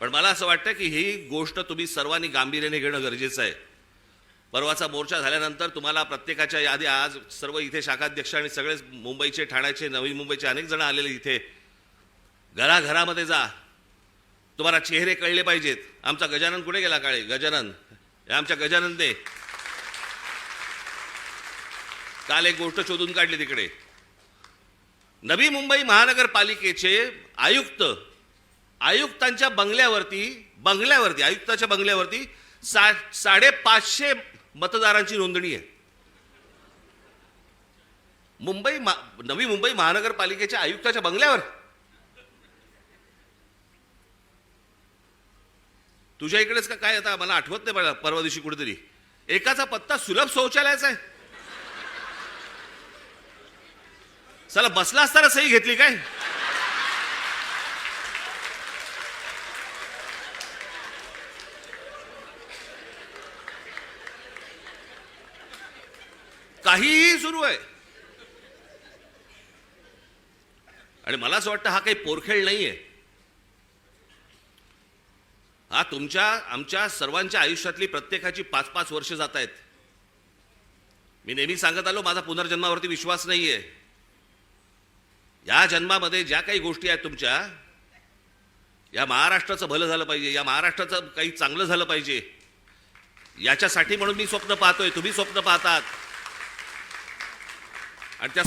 पण मला असं वाटतं की ही गोष्ट तुम्ही सर्वांनी गांभीर्याने घेणं गरजेचं आहे. परवाचा मोर्चा झाल्यानंतर तुम्हाला प्रत्येकाच्या यादी आज सर्व इथे शाखाध्यक्ष आणि सगळेच मुंबईचे ठाण्याचे नवी मुंबईचे अनेक जण आलेले इथे. घराघरामध्ये जा. तुम्हाला चेहरे कळले पाहिजेत. आमचा गजानन कुठे गेला काळे? गजानन. हे आमच्या गजाननने काल एक गोष्ट शोधून काढली तिकडे. नवी मुंबई महानगरपालिकेचे आयुक्त आयुक्तांच्या बंगल्यावरती बंगल्यावरती आयुक्ताच्या बंगल्यावरती सा साडेपाचशे मतदारांची नोंदणी आहे. मुंबई मा- नवी मुंबई महानगरपालिकेच्या आयुक्ताच्या बंगल्यावर. तुझ्या इकडेच का काय आता मला आठवत नाही मला परवा दिवशी कुठेतरी. एकाचा पत्ता सुलभ शौचालयाचा आहे. चला बसला असताना सही घेतली काय? काहीही सुरू आहे. आणि मला असं वाटतं हा काही पोरखेळ नाही आहे हा तुमच्या आमच्या सर्वांच्या आयुष्यातली प्रत्येकाची पाच पाच वर्ष जात आहेत मी नेहमी सांगत आलो माझा पुनर्जन्मावरती विश्वास नाही आहे या जन्मामध्ये ज्या काही गोष्टी आहेत तुमच्या या महाराष्ट्राचं भलं झालं पाहिजे या महाराष्ट्राचं काही चांगलं झालं पाहिजे याच्यासाठी म्हणून मी स्वप्न पाहतोय तुम्ही स्वप्न पाहतात. อาจจะ